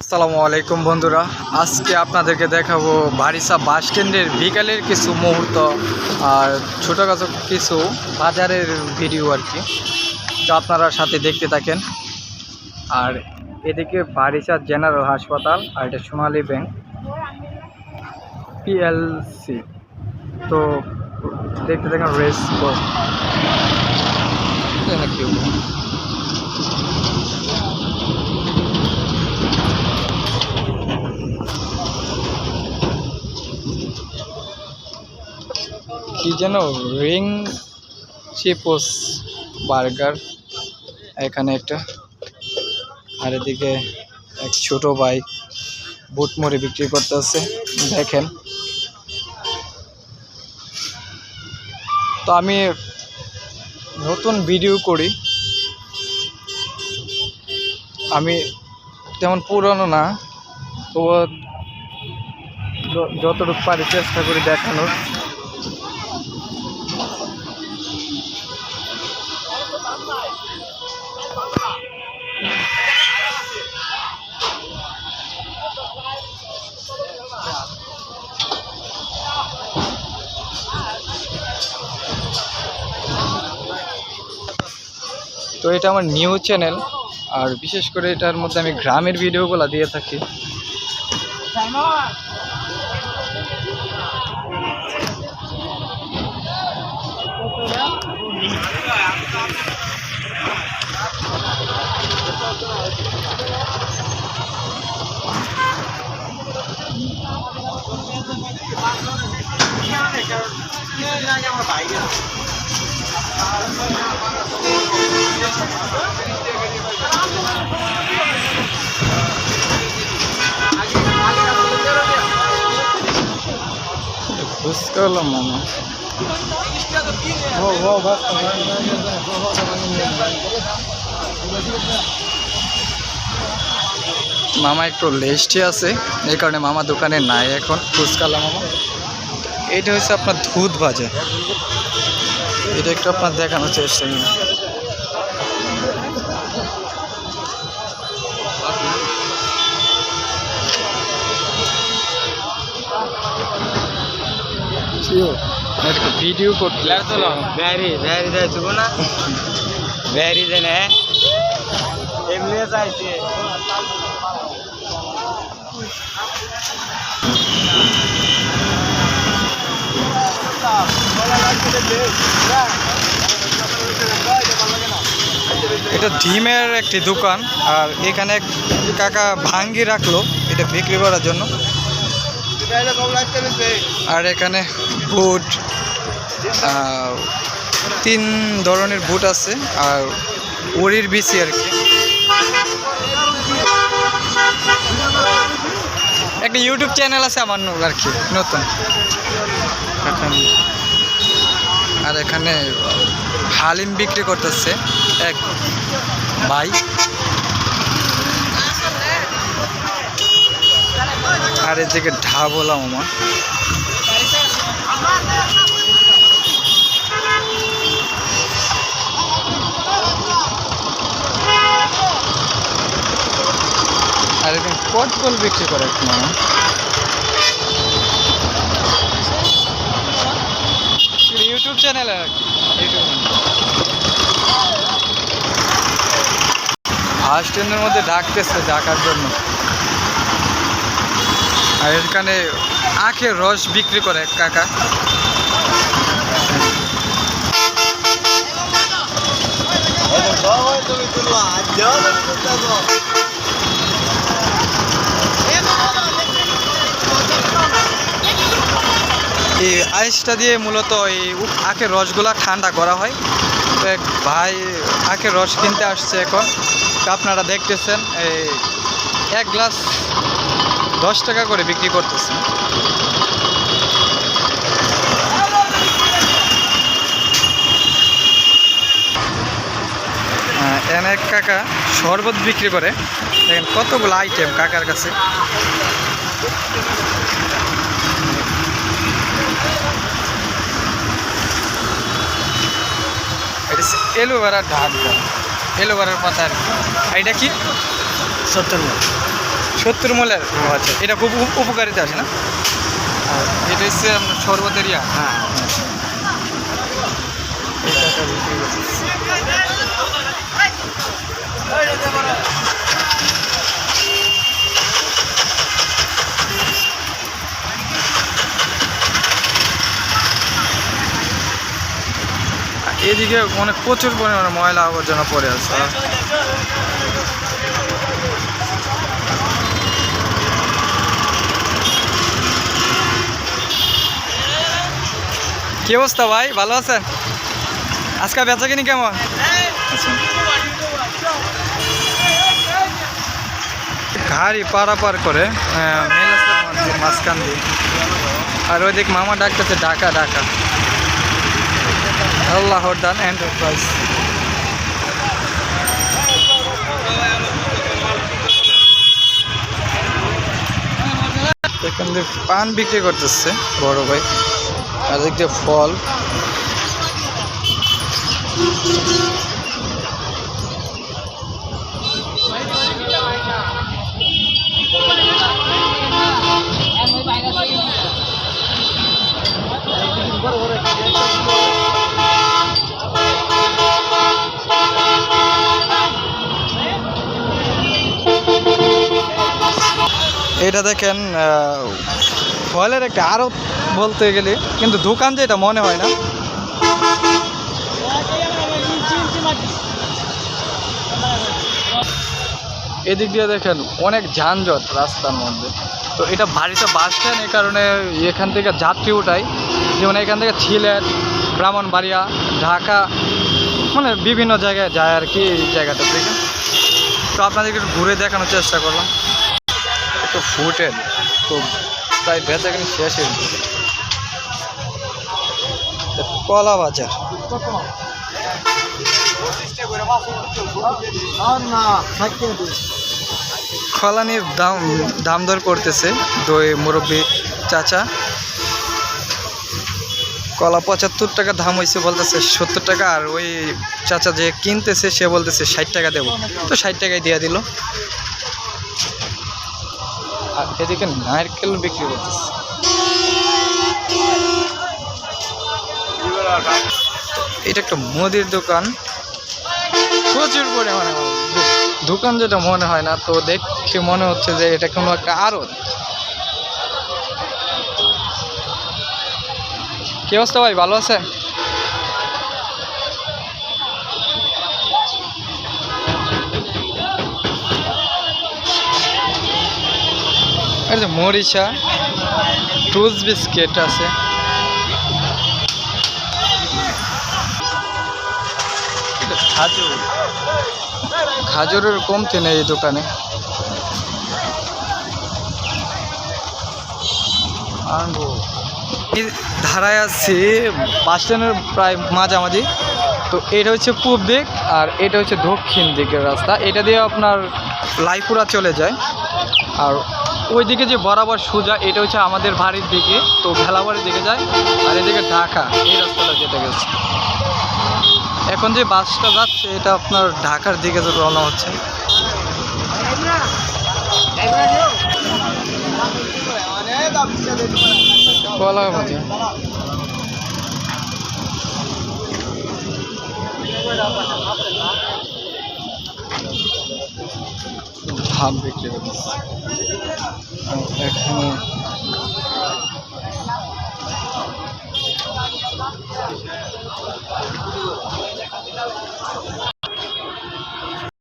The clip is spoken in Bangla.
আসসালামু আলাইকুম বন্ধুরা। আজকে আপনাদেরকে দেখাবো বারিসা বাস স্ট্যান্ডের বিকালের কিছু মুহূর্ত আর ছোটোখাটো কিছু বাজারের ভিডিও আর কি তো আপনারা সাথে দেখতে থাকেন। আর এদিকে বারিসা জেনারেল হাসপাতাল আর এটা সোনালী ব্যাংক পিএলসি তো দেখতে থাকেন রেস কি কি যেন রিং চিপোস বার্গার এখানে একটা। আর এদিকে এক ছোট ভাই বুট মুড়ি বিক্রি করতেছে। দেখেন। তো আমি নতুন ভিডিও করি। আমি তেমন পুরনো না। তো যতটুকু পারি চেষ্টা করি দেখানোর। এটা আমার নিউ চ্যানেল, আর বিশেষ করে এটার মধ্যে আমি গ্রামের ভিডিওগুলো দিয়ে থাকি। ফুচকা মামা একটু লেস্টে আছে এই কারণে মামা দোকানে নাই এখন ফুচকালা মামা এটা হচ্ছে আপনার দুধ ভাজা এটা একটু আপনার দেখানোর চেষ্টা করি একটা ভিডিও করতে ব্যারি ব্যারি যাইছো না। ব্যারি দেনে এমনি যাইছে। এটা ডিমের একটি দোকান আর এখানে কাকা ভাঙ্গি রাখল এটা বিক্রি করার জন্য। আর এখানে বুট তিন ধরনের বুট আছে আর ওরির বিচি আর কি। একটা ইউটিউব চ্যানেল আছে আমার ন- আর কি নতুন। এখন আর এখানে হালিম বিক্রি করতেছে এক ভাই। আর এদিকে ঢাবলা মামা আর এরকম পটকল বিক্রি করে মামা ইউটিউব চ্যানেল আর কি। ইউটিউব স্ট্যান্ডের মধ্যে ডাকতেছে ডাকার জন্য। আর এখানে আখের রস বিক্রি করে কাকা। এই আইসটা দিয়ে মূলত এই আখের রসগুলা ঠান্ডা করা হয়। এক ভাই, আখের রস কিনতে আসছে এখন। আপনারা দেখতেছেন, এই এক গ্লাস দশ টাকা করে বিক্রি করতেছি। এখানে এক কাকা শরবত বিক্রি করে। দেখেন কতগুলো আইটেম কাকার কাছে। এলোভেরার ঢাক এলোভেরার পাতা আর কি। এটা কি? সত্তর সত্তর মূলের আচ্ছা। এটা খুব উপকারিতা আছে না? এটা হচ্ছে শরবতের ইয়া হ্যাঁ। আর এদিকে অনেক প্রচুর পরিমাণে ময়লা আবর্জনা পড়ে আছে। কি অবস্থা ভাই? ভালো আছেন? আজকে বেচা কিনি কেমন। গাড়ি পারাপার করে মধ্যে মাঝখান দিয়ে। আর ওই ওইদিক মামা ডাকতেছে, ঢাকা ঢাকা। আল্লাহ দান এন্টারপ্রাইজ এখান দিয়ে পান বিক্রি করতেছে, বড় ভাই। আর দিক ফল। এটা দেখেন ফলের একটা আরও বলতে গেলে কিন্তু দোকান যেটা মনে হয় না। এদিক দিয়ে দেখেন অনেক যানজট রাস্তার মধ্যে। তো এটা বাড়িতে বাস স্ট্যান্ড এই কারণে এখান থেকে যাত্রী উঠাই যেমন এখান থেকে সিলেট ব্রাহ্মণবাড়িয়া ঢাকা মানে বিভিন্ন জায়গায় যায় আর কি এই জায়গাটা থেকে তো আপনাদেরকে একটু ঘুরে দেখানোর চেষ্টা করলাম। একটু ফুটেন তো প্রায় বেচা কিনে শেষ হয়ে কলা বাজার। না থাকতে খলানির দাম দাম দর করতেছে দই মুরব্বী চাচা। কলা পঁচাত্তর টাকা দাম হয়েছে বলতেছে সত্তর টাকা, আর ওই চাচা যে কিনতেছে সে বলতেছে ষাট টাকা দেবো। তো ষাট টাকায় দিয়ে দিল। আর এদিকে নারকেল বিক্রি করতেছে। এটা একটা মুদির দোকান। প্রচুর পরিমাণে। দোকান যেটা মনে হয় না, তো দেখে মনে হচ্ছে যে এটা কোনো একটা আড়ত। কি অবস্থা ভাই, ভালো আছেন যে মরিচা টুস বিস্কিট আছে। খাজুর। খাজুরের কমতি নেই এই দোকানে। ধারায় আছি, বাস স্ট্যান্ডের প্রায় মাঝামাঝি। তো এটা হচ্ছে পূব দিক আর এটা হচ্ছে দক্ষিণ দিকের রাস্তা। এটা দিয়ে আপনার লাইপুরা চলে যায়। আর ওইদিকে যে বরাবর সোজা, এটা হচ্ছে আমাদের বাড়ির দিকে। তো ভেলাবাড়ির দিকে যায়, আর এদিকে ঢাকা, এই রাস্তাটা যেতে গেছে। এখন যে বাসটা যাচ্ছে, এটা আপনার ঢাকার দিকে তো রওনা হচ্ছে। ধান দেখতে পাচ্ছি এখানে